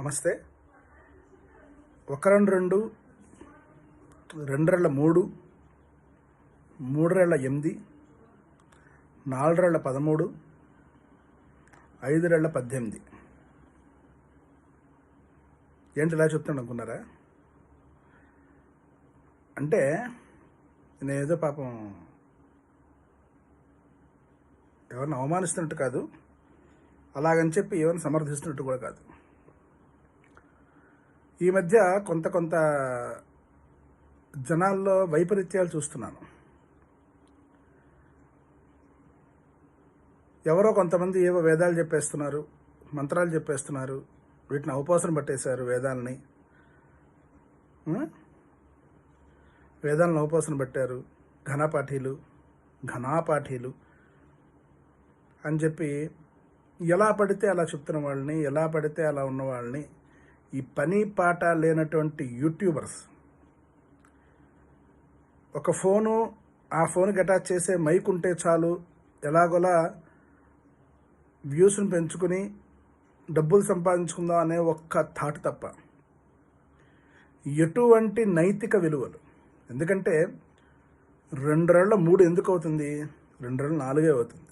నమస్తే. ఒక రెండు రెండు రెండు రెళ్ళ మూడు మూడు రెళ్ళ ఎనిమిది నాలుగు రెళ్ళ పదమూడు ఐదు రెళ్ళ పద్దెనిమిది. ఏంటి ఇలా చెప్తాను అనుకున్నారా అంటే నేనేదో పాపం ఎవరిని అవమానిస్తున్నట్టు కాదు అలాగని చెప్పి ఎవరిని సమర్థిస్తున్నట్టు కూడా కాదు. ఈ మధ్య కొంత కొంత జనాల్లో వైపరీత్యాలు చూస్తున్నాను. ఎవరో కొంతమంది ఏవో వేదాలు చెప్పేస్తున్నారు మంత్రాలు చెప్పేస్తున్నారు వీటిని అవపోసన పట్టేశారు వేదాలని. వేదాలను అవపోసన పట్టారు. ఘనపాఠీలు ఘనాపాఠీలు అని చెప్పి ఎలా పడితే అలా చెప్తున్న వాళ్ళని ఎలా పడితే అలా ఉన్న వాళ్ళని ఈ పని పాట లేనటువంటి యూట్యూబర్స్. ఒక ఫోను ఆ ఫోన్కి అటాచ్ చేసే మైక్ ఉంటే చాలు ఎలాగోలా వ్యూస్ని పెంచుకుని డబ్బులు సంపాదించుకుందాం అనే ఒక్క థాట్ తప్ప. ఎటువంటి నైతిక విలువలు? ఎందుకంటే రెండేళ్ళ మూడు ఎందుకు అవుతుంది రెండేళ్ళు నాలుగే అవుతుంది.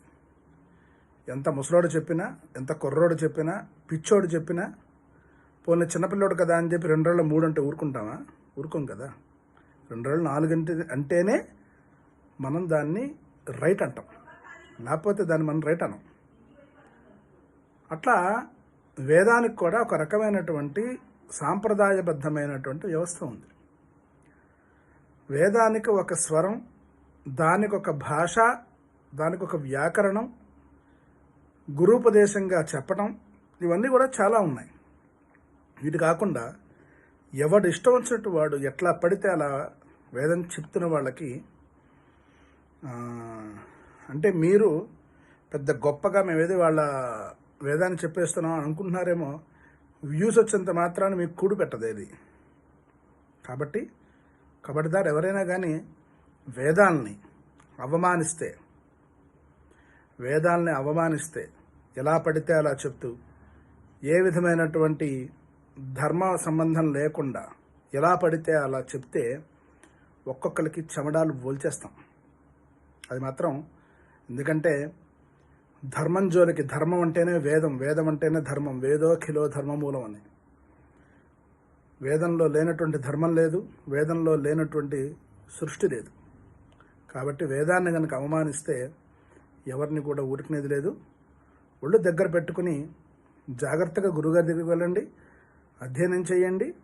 ఎంత ముసలోడు చెప్పినా ఎంత కుర్రోడు చెప్పినా పిచ్చోడు చెప్పినా పోనీ చిన్నపిల్లోడు కదా అని చెప్పి రెండు రోజులు మూడు అంటే ఊరుకుంటామా? ఊరుకోం కదా. రెండు రోజులు నాలుగు అంటే అంటేనే మనం దాన్ని రైట్ అంటాం. లేకపోతే దాన్ని మనం రైట్ అనం అట్లా వేదానికి కూడా ఒక రకమైనటువంటి సాంప్రదాయబద్ధమైనటువంటి వ్యవస్థ ఉంది. వేదానికి ఒక స్వరం దానికి ఒక భాష దానికి ఒక వ్యాకరణం గురూపదేశంగా చెప్పడం ఇవన్నీ కూడా చాలా ఉన్నాయి. వీటి కాకుండా ఎవడు ఇష్టం వచ్చినట్టు వాడు ఎట్లా పడితే అలా వేదం చెప్తున్న వాళ్ళకి అంటే మీరు పెద్ద గొప్పగా మేమేది వాళ్ళ వేదాన్ని చెప్పేస్తున్నాం అనుకుంటున్నారేమో వ్యూస్ వచ్చేంత మాత్రాన్ని మీకు కూడు పెట్టదేది కాబట్టి కబడ్దార్ ఎవరైనా కానీ వేదాల్ని అవమానిస్తే వేదాల్ని అవమానిస్తే ఎలా పడితే అలా చెప్తూ ఏ విధమైనటువంటి ధర్మ సంబంధం లేకుండా ఎలా పడితే అలా చెప్తే ఒక్కొక్కరికి చెమడాలు పోల్చేస్తాం అది మాత్రం ఎందుకంటే ధర్మం జోలికి ధర్మం అంటేనే వేదం వేదం అంటేనే ధర్మం వేదో ఖిలో ధర్మమూలం అని. వేదంలో లేనటువంటి ధర్మం లేదు వేదంలో లేనటువంటి సృష్టి లేదు. కాబట్టి వేదాన్ని కనుక అవమానిస్తే ఎవరిని కూడా ఊరికినేది లేదు. ఒళ్ళు దగ్గర పెట్టుకుని జాగ్రత్తగా గురుగారి దగ్గరికి వెళ్ళండి అధ్యయనం చేయండి.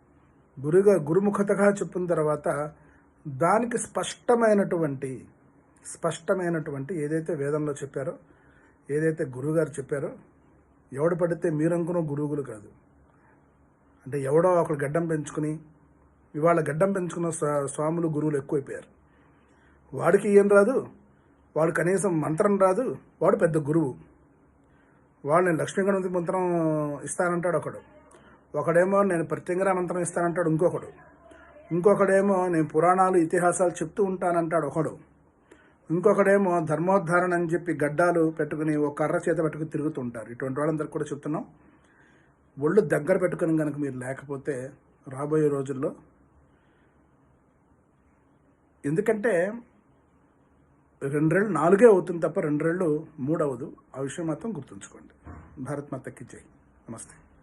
గురుగా గురుముఖతగా చెప్పిన తర్వాత దానికి స్పష్టమైనటువంటి స్పష్టమైనటువంటి ఏదైతే వేదంలో చెప్పారో ఏదైతే గురుగారు చెప్పారో ఎవడు పడితే మీరనుకున్న గురువులు కాదు. అంటే ఎవడో ఒకడు గడ్డం పెంచుకుని ఇవాళ గడ్డం పెంచుకున్న స్వా- స్వాములు గురువులు ఎక్కువైపోయారు. వాడికి ఏం రాదు? వాడు కనీసం మంత్రం రాదు వాడు పెద్ద గురువు. వాడు నేను లక్ష్మీ గణపతి మంత్రం ఇస్తానంటాడు ఒకడు. ఒకడేమో నేను ప్రత్యంగర మంత్రం ఇస్తానంటాడు ఇంకొకడు. ఇంకొకడేమో నేను పురాణాలు ఇతిహాసాలు చెప్తూ ఉంటానంటాడు ఒకడు. ఇంకొకడేమో ధర్మోద్ధారణ అని చెప్పి గడ్డాలు పెట్టుకుని ఒక కర్ర చేత పెట్టుకుని తిరుగుతుంటారు. ఇటువంటి వాళ్ళందరికీ కూడా చెప్తున్నాం. ఒళ్ళు దగ్గర పెట్టుకుని కనుక మీరు లేకపోతే రాబోయే రోజుల్లో ఎందుకంటే రెండేళ్ళు నాలుగే అవుతుంది తప్ప రెండేళ్ళు మూడవదు. ఆ విషయం మాత్రం గుర్తుంచుకోండి. భారత్ మాతకి జై. నమస్తే.